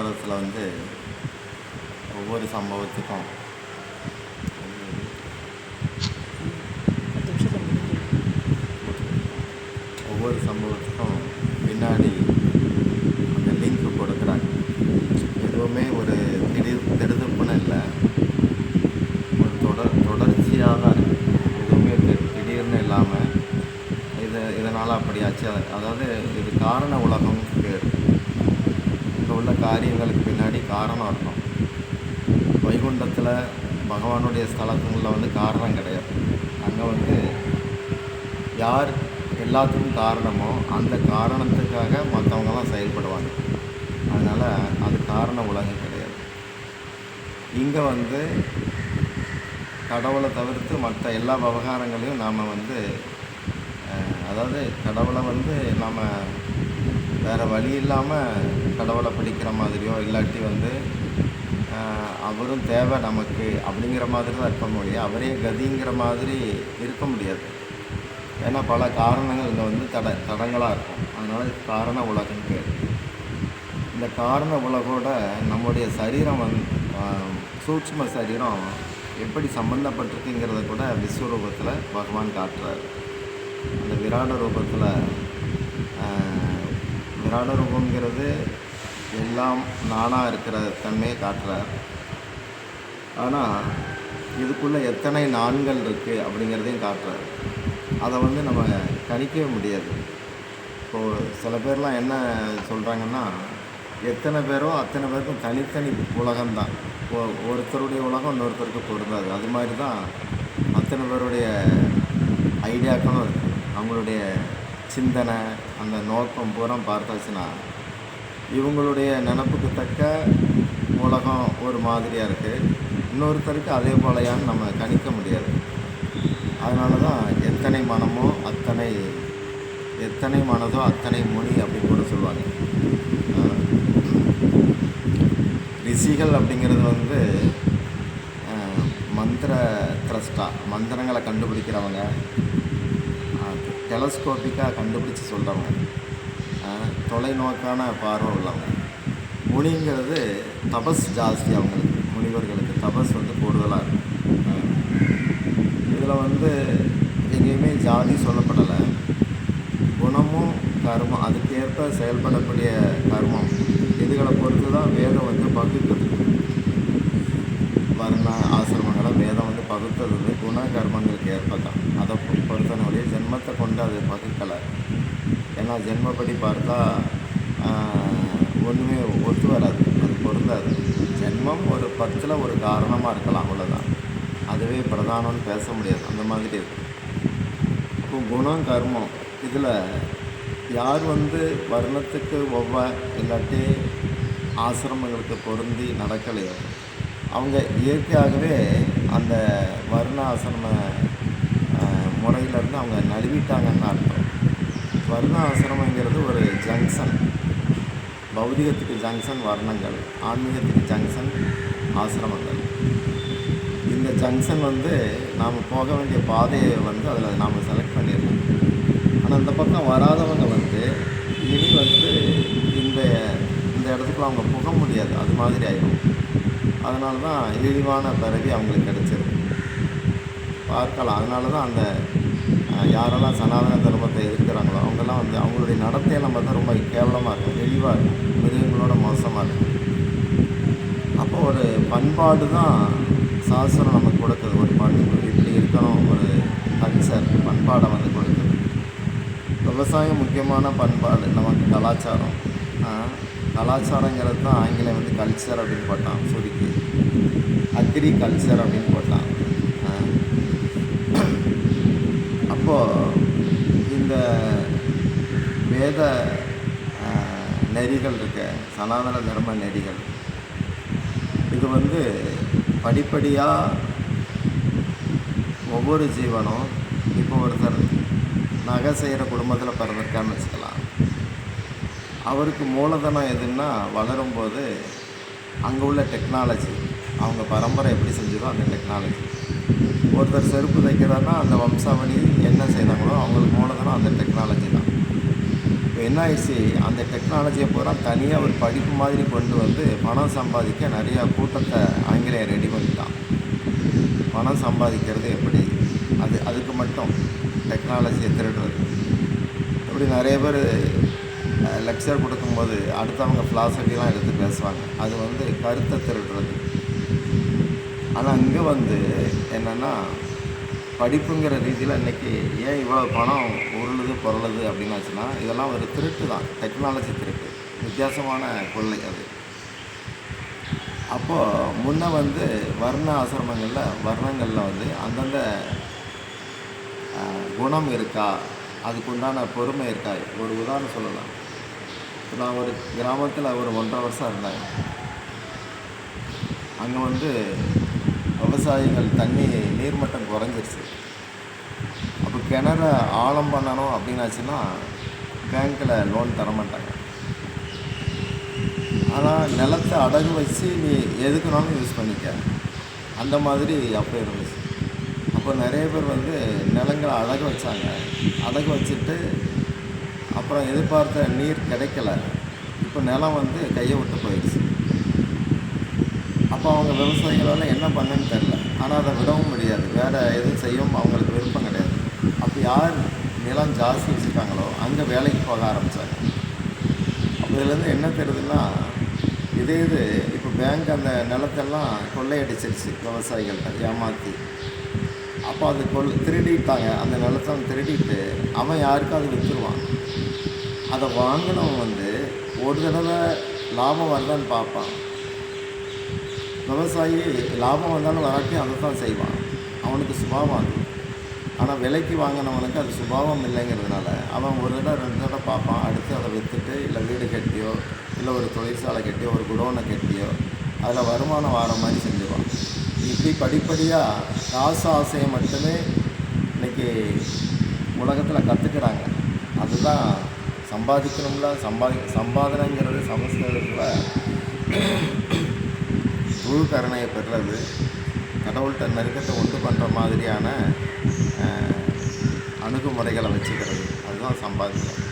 மகாபாரதத்தில் வந்து ஒவ்வொரு சம்பவத்துக்கும் ஒவ்வொரு சம்பவத்துக்கும் பின்னாடி அந்த லிங்க் கொடுக்குறாங்க. எதுவுமே ஒரு திடீர் திடுதுப்புன்னு இல்லை ஒரு தொடர் தொடர்ச்சியாக தான் இருக்கு. எதுவுமே தி- திடீர்னு இல்லாமல் இது இதனால் அப்படியாச்சு அது- அதாவது இது காரண உலகம் பேர் இங்கே உள்ள காரியங்களுக்கு பின்னாடி காரணம் இருக்கும் வைகுண்டத்தில் பகவானுடைய ஸ்தலங்களில் வந்து காரணம் கிடையாது. அங்கே வந்து யார் எல்லாத்துக்கும் காரணமோ அந்த காரணத்துக்காக மற்றவங்கலாம் செயல்படுவாங்க. அதனால் அது காரண உலகம் கிடையாது. இங்கே வந்து கடவுளை தவிர்த்து மற்ற எல்லா விவகாரங்களையும் நாம் வந்து அதாவது கடவுளை வந்து நாம் வேறு வழி இல்லாமல் கடவுளை பிடிக்கிற மாதிரியோ இல்லாட்டி வந்து அவரும் தேவை நமக்கு அப்படிங்கிற மாதிரி தான் இருக்க முடியும். அவரே கதிங்கிற மாதிரி இருக்க முடியாது. ஏன்னா பல காரணங்கள் இங்கே வந்து தட தடங்களாக இருக்கும். அதனால் காரண உலகம் பேர் இந்த காரண உலகோட நம்முடைய சரீரம் வந்து ஆஹ், சரீரம் எப்படி சம்மந்தப்பட்டிருக்குங்கிறத கூட விஸ்வரூபத்தில் பகவான் காட்டுறாரு. அந்த விராட ரூபத்தில் விராட ரூபங்கிறது எல்லாம் நானாக இருக்கிற தன்மையை காட்டுறார். ஆனால் இதுக்குள்ளே எத்தனை நான்கள் இருக்குது அப்படிங்கிறதையும் காட்டுறாரு. அதை வந்து நம்ம கணிக்கவே முடியாது. இப்போது சில பேர்லாம் என்ன சொல்கிறாங்கன்னா எத்தனை பேரோ அத்தனை பேருக்கும் தனித்தனி உலகம்தான். ஒ- ஒருத்தருடைய உலகம் இன்னொருத்தருக்கு பொருந்தாது. அது மாதிரி தான் அத்தனை பேருடைய ஐடியாக்களும் இருக்குது அவங்களுடைய சிந்தனை அந்த நோக்கம் பூரா பார்த்தாச்சுன்னா இவங்களுடைய நினப்புக்கு தக்க உலகம் ஒரு மாதிரியாக இருக்குது இன்னொருத்தருக்கு அதே போலையான்னு நம்ம கணிக்க முடியாது. அதனால தான் எத்தனை மனமோ அத்தனை எத்தனை மனதோ அத்தனை மொழி அப்படின்னு கூட சொல்லுவாங்க. ரிஷிகள் அப்படிங்கிறது வந்து மந்திர திரஷ்டா மந்திரங்களை கண்டுபிடிக்கிறவங்க டெலஸ்கோப்பிக்காக கண்டுபிடிச்சி சொல்கிறவங்க தொலைநோக்கான பார்வை உள்ளவங்க முனிங்கிறது தபஸ் ஜாஸ்தி அவங்களுக்கு. முனிவர்களுக்கு தபஸ் வந்து கூடுதலாக இருக்கும். இதில் வந்து எங்கேயுமே ஜாதி சொல்லப்படலை. குணமும் கர்மம் அதுக்கேற்ப செயல்படக்கூடிய கர்மம். இதுகளை பொறுத்து தான் வேதம் வந்து பகுத்தது. வர்ண ஆசிரமங்களை வேதம் வந்து பகுத்தது. வந்து குண கர்மங்களுக்கு ஏற்ப தான். அதை பொறுத்தனுடைய ஜென்மத்தை கொண்டு அது பகுக்கலை. ஏன்னா ஜென்மப்படி பார்த்தா ஒன்றுமே ஒத்து வராது. அது பொருந்தாது. ஜென்மம் ஒரு பத்தில் ஒரு காரணமாக இருக்கலாம் அவ்வளோதான் அதுவே பிரதானம்னு பேச முடியாது. அந்த மாதிரி இருக்கும் இப்போ குணம் கர்மம் இதில் யார் வந்து வர்ணத்துக்கு ஒவ்வ இல்லாட்டி ஆசிரமங்களுக்கு பொருந்தி நடக்கலையோ அவங்க இயற்கையாகவே அந்த வர்ண ஆசிரம முறையிலேருந்து அவங்க நழுவிட்டாங்கன்னு அர்த்தம். வர்ண ஆசிரமங்கிறது ஒரு ஜங்ஷன் பௌதிகத்துக்கு ஜங்ஷன் வர்ணங்கள் ஆன்மீகத்துக்கு ஜங்ஷன் ஆசிரமங்கள். இந்த ஜங்ஷன் வந்து நாம் போக வேண்டிய பாதையை வந்து அதில் நாம் செலக்ட் பண்ணிடலாம் ஆனால் அந்த பக்கம் வராதவங்க வந்து இனி வந்து இந்த இந்த இடத்துக்குள்ள அவங்க போக முடியாது. அது மாதிரி ஆயிடும் அதனால தான் இழிவான பிறவி அவங்களுக்கு கிடச்சிருக்கு பார்க்கலாம். அதனால தான் அந்த யாரெல்லாம் சனாதன தர்மத்தை எதிர்க்கிறாங்களோ அவங்கெல்லாம் வந்து அவங்களுடைய நடத்தையெல்லாம் பார்த்தா ரொம்ப கேவலமாக இருக்கும் தெளிவாக இருக்கும் மிருகங்களோட மோசமாக இருக்கும். அப்போ ஒரு பண்பாடு தான் சாஸ்திரம் நமக்கு கொடுக்குது. ஒரு பண்பு இப்படி இருக்கணும் ஒரு கல்ச்சர் பண்பாடை வந்து கொடுக்குது. விவசாயம் முக்கியமான பண்பாடு நமக்கு கலாச்சாரம். கலாச்சாரங்கிறது தான் ஆங்கிலம் வந்து கல்ச்சர் அப்படின்னு போட்டான் சுருக்கி. அக்ரிகல்ச்சர் அப்படின்னு போட்டான். இப்போது இந்த வேத நெறிகள் இருக்க சனாதன தர்ம நெறிகள் இது வந்து படிப்படியாக ஒவ்வொரு ஜீவனும் இப்போ ஒருத்தர் நகை செய்கிற குடும்பத்தில் பிறந்திருக்கான்னு வச்சுக்கலாம். அவருக்கு மூலதனம் எதுன்னா வளரும்போது அங்கே உள்ள டெக்னாலஜி அவங்க பரம்பரை எப்படி செஞ்சதோ அந்த டெக்னாலஜி ஒருத்தர் செருப்பு தைக்கிறாருன்னா அந்த வம்சாவளி என்ன செய்தாங்களோ அவங்களுக்கு மூலதனம் அந்த டெக்னாலஜி தான். இப்போ என்ன ஆயிடுச்சு? அந்த டெக்னாலஜியை பூரா தனியாக ஒரு படிப்பு மாதிரி கொண்டு வந்து பணம் சம்பாதிக்க நிறையா கூட்டத்தை ஆங்கிலேயர் ரெடி பண்ணிட்டான். பணம் சம்பாதிக்கிறது எப்படி? அது அதுக்கு மட்டும் டெக்னாலஜியை திருடுறது. இப்படி நிறைய பேர் லெக்சர் கொடுக்கும்போது அடுத்தவங்க ஃபிலாசபிலாம் எடுத்து பேசுவாங்க. அது வந்து கருத்தை திருடுறது. ஆனால் அங்கே வந்து என்னென்னா படிப்புங்கிற ரீதியில் இன்றைக்கி ஏன் இவ்வளோ பணம் உருளுது பொருளுது அப்படின்னாச்சுன்னா இதெல்லாம் ஒரு திருட்டு தான். டெக்னாலஜி திருட்டு. வித்தியாசமான கொள்ளை அது. அப்போது முன்னே வந்து வர்ண ஆசிரமங்களில் வர்ணங்களில் வந்து அந்தந்த குணம் இருக்கா? அதுக்குண்டான பொறுமை இருக்கா? ஒரு உதாரணம் சொல்லலாம். இப்போ நான் ஒரு கிராமத்தில் ஒரு ஒன்றரை வருஷம் இருந்தேன். அங்கே வந்து விவசாயிகள் தண்ணி நீர்மட்டம் குறைஞ்சிருச்சு. அப்போ கிணற ஆழம் பண்ணணும் அப்படின்னாச்சுன்னா பேங்க்கில் லோன் தர மாட்டாங்க. ஆனால் நிலத்தை அடகு வச்சு நீ எதுக்குனாலும் யூஸ் பண்ணிக்க. அந்த மாதிரி அப்போ இருந்துச்சு. அப்போ நிறைய பேர் வந்து நிலங்களை அடகு வச்சாங்க. அடகு வச்சுட்டு அப்புறம் எதிர்பார்த்த நீர் கிடைக்கல. இப்போ நிலம் வந்து கையை விட்டு போயிடுச்சு. அப்போ அவங்க விவசாயிகளால் என்ன பண்ணுன்னு தெரில ஆனால் அதை விடவும் முடியாது. வேறு எதுவும் செய்யவும் அவங்களுக்கு விருப்பம் கிடையாது. அப்போ யார் நிலம் ஜாஸ்தி வச்சுருக்காங்களோ அங்கே வேலைக்கு போக ஆரம்பித்தாங்க அப்போ இதுலேருந்து என்ன தெரியுதுன்னா இதே இது இப்போ பேங்க் அந்த நிலத்தெல்லாம் கொள்ளையடிச்சிருச்சு விவசாயிகள்கிட்ட ஏமாற்றி அப்போ அது கொள் திருடிட்டாங்க. அந்த நிலத்தை அவன் திருடிட்டு அவன் யாருக்கும் அது விற்றுருவான் அதை வாங்கினவன் வந்து ஒரு தடவை லாபம் வருதான்னு பார்ப்பான். விவசாயி லாபம் வந்தாலும் வராட்டி அதை தான் செய்வான். அவனுக்கு சுபாவம் அது. ஆனால் விலைக்கு வாங்கினவனுக்கு அது சுபாவம் இல்லைங்கிறதுனால அவன் ஒரு தடவை ரெண்டு தடவை பார்ப்பான். அடுத்து அதை விற்றுட்டு இல்லை வீடு கட்டியோ இல்லை ஒரு தொழிற்சாலை கட்டியோ ஒரு குடோனை கட்டியோ அதில் வருமானம் வர மாதிரி செஞ்சுவான் இப்படி படிப்படியாக காசு ஆசையை மட்டுமே இன்றைக்கி உலகத்தில் கற்றுக்கிறாங்க அதுதான் சம்பாதிக்கணும்ல. சம்பாதி சம்பாதனைங்கிறது சமஸ்கிருதத்தில் குரு கருணையை பெறுறது. கடவுள்கிட்ட நெருக்கத்தை உண்டு பண்ணுற மாதிரியான அணுகுமுறைகளை வச்சுக்கிறது. அதுதான் சம்பாதிக்கிறோம்.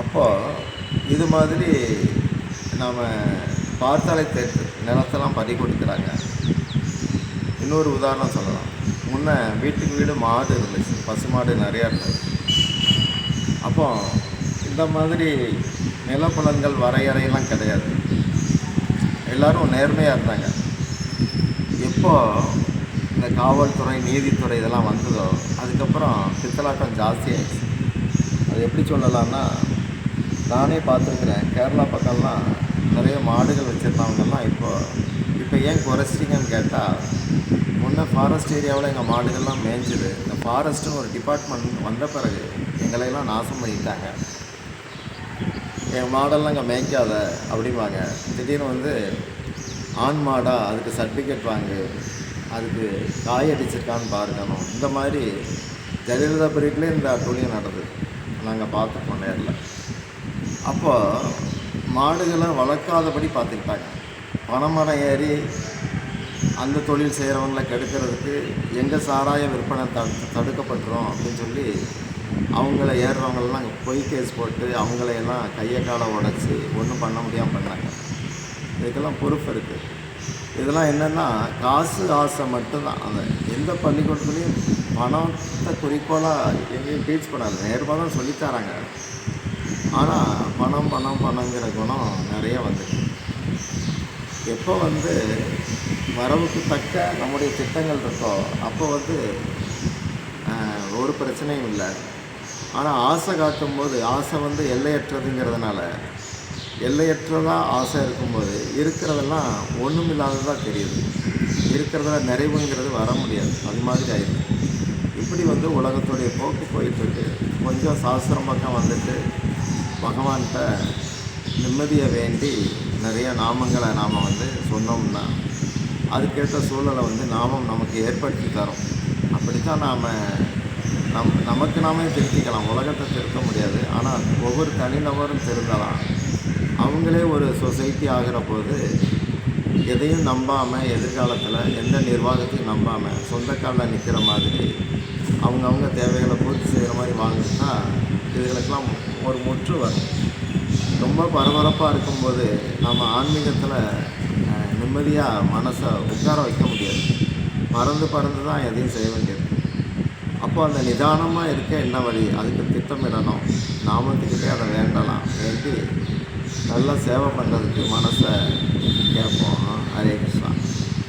அப்போது இது மாதிரி நாம் பார்த்தாலே தேர்த்து நிலத்தெல்லாம் பறி கொடுக்குறாங்க. இன்னொரு உதாரணம் சொல்லலாம். முன்னே வீட்டுக்கு வீடு மாடு இருந்துச்சு. பசு மாடு நிறையா இருந்தது. அப்போ இந்த மாதிரி நிலப்பலன்கள் வரையறையெல்லாம் கிடையாது. எல்லாரும் நேர்மையாக இருந்தாங்க. எப்போ இந்த காவல்துறை நீதித்துறை இதெல்லாம் வந்ததோ அதுக்கப்புறம் பித்தலாட்டம் ஜாஸ்தியாகிடுச்சு அது எப்படி சொல்லலாம்னா நானே பார்த்துருக்குறேன். கேரளா பக்கம்லாம் நிறைய மாடுகள் வச்சுருந்தவங்கெல்லாம் இப்போ இப்போ ஏன் குறைச்சிட்டிங்கன்னு கேட்டால் முன்ன ஃபாரஸ்ட் ஏரியாவில் எங்கள் மாடுகள்லாம் மேய்ஞ்சிது இந்த ஃபாரஸ்ட்டுன்னு ஒரு டிபார்ட்மெண்ட் வந்த பிறகு எங்களையெல்லாம் நாசம் பண்ணிட்டாங்க. என் மாடெல்லாம் இங்கே மேய்க்காத அப்படிம்பாங்க. திடீர்னு வந்து ஆண் மாடா அதுக்கு சர்டிஃபிகேட் வாங்கு அதுக்கு காய் அடிச்சிருக்கான்னு பார்க்கணும் இந்த மாதிரி ஜெயலலிதா பீரியட்லேயே இந்த தொழில் நடந்தது. நாங்கள் பார்த்துருக்கோம் நேரில். அப்போ மாடுகளை வளர்க்காதபடி பார்த்துக்கிட்டாங்க. பனைமரம் ஏறி அந்த தொழில் செய்கிறவங்கள கெடுக்கிறதுக்கு எங்கள் சாராய விற்பனை த தடுக்கப்பட்டுரும் அப்படின்னு சொல்லி அவங்கள ஏறுறவங்களெல்லாம் பொய் கேஸ் போட்டு அவங்களையெல்லாம் கையை காலை உடச்சி ஒன்றும் பண்ண முடியாமல் பண்ணாங்க. இதுக்கெல்லாம் பொறுப்பு இருக்குது இதெல்லாம் என்னென்னா காசு ஆசை மட்டும்தான். அந்த எந்த பள்ளிக்கூடத்துலேயும் பணத்தை குறிக்கோளாக எங்கேயும் டீச் பண்ணாது. நேர்மாக தான் சொல்லித்தராங்க ஆனால் பணம் பணம் பணங்கிற குணம் நிறைய வந்துருக்கு. எப்போ வந்து வரவுக்கு தக்க நம்முடைய திட்டங்கள் இருக்கோ அப்போ வந்து ஒரு பிரச்சனையும் இல்லை. ஆனால் ஆசை காட்டும்போது ஆசை வந்து எல்லையற்றதுங்கிறதுனால எல்லையற்றதாக ஆசை இருக்கும்போது இருக்கிறதெல்லாம் ஒன்றும் இல்லாததாக தெரியுது. இருக்கிறதுல நிறைவுங்கிறது வர முடியாது. அது மாதிரி ஆயிடுது. இப்படி வந்து உலகத்துடைய போக்கு போயிட்டுருக்கு. கொஞ்சம் சாஸ்திரம் பக்கம் வந்துட்டு பகவான்கிட்ட நிம்மதியை வேண்டி நிறைய நாமங்களை நாம் வந்து சொன்னோம்னா அதுக்கேற்ற சூழலை வந்து நாமம் நமக்கு ஏற்படுத்தி தரும். அப்படி தான் நாம் நம் நமக்கு நாமே திருத்திக்கலாம். உலகத்தை திருத்த முடியாது. ஆனால் ஒவ்வொரு தனிநபரும் திருந்தலாம். அவங்களே ஒரு சொசைட்டி ஆகிற போது எதையும் நம்பாமல் எதிர்காலத்தில் எந்த நிர்வாகத்தையும் நம்பாமல் சொந்த காலில் நிற்கிற மாதிரி அவங்கவுங்க தேவைகளை பூர்த்தி செய்கிற மாதிரி வாழ்ந்துட்டா இதுகளுக்கெல்லாம் ஒரு முற்று வரும். ரொம்ப பரபரப்பாக இருக்கும்போது நம்ம ஆன்மீகத்தில் நிம்மதியாக மனசை உட்கார வைக்க முடியாது. மறந்து பறந்து தான் எதையும் செய்ய வேண்டியது. அப்போ அந்த நிதானமாக இருக்க என்ன வழி? அதுக்கு திட்டமிடணும் நாமத்துக்கிட்டே அதை வேண்டலாம். வேண்டி நல்லா சேவை பண்ணுறதுக்கு மனசை கேட்போம். ஹரே கிருஷ்ணா.